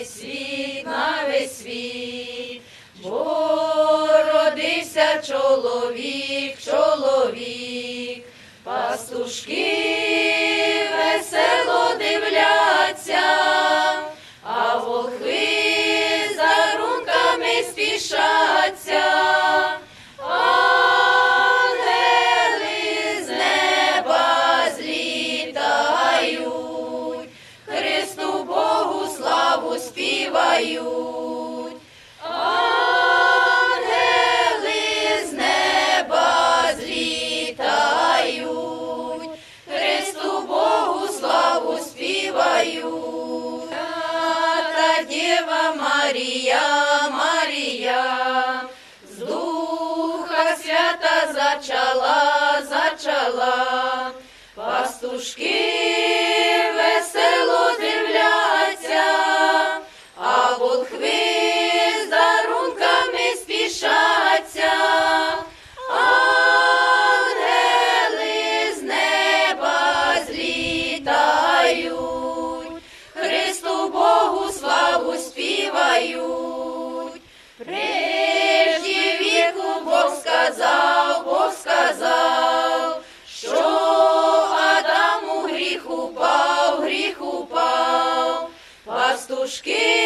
весь світ, на весь світ, бо родився чоловік, чоловік, пастушки співають. Ангели з Христу Богу славу співають. Та Дєва Марія, Марія, з Духа Свята зачала, зачала, пастушки Pushkin.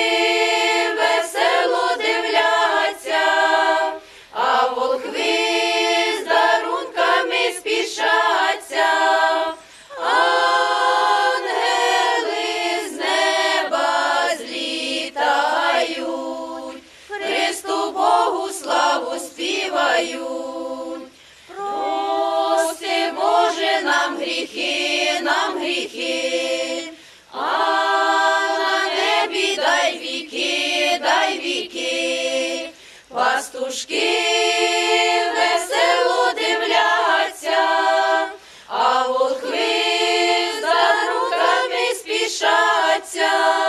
show.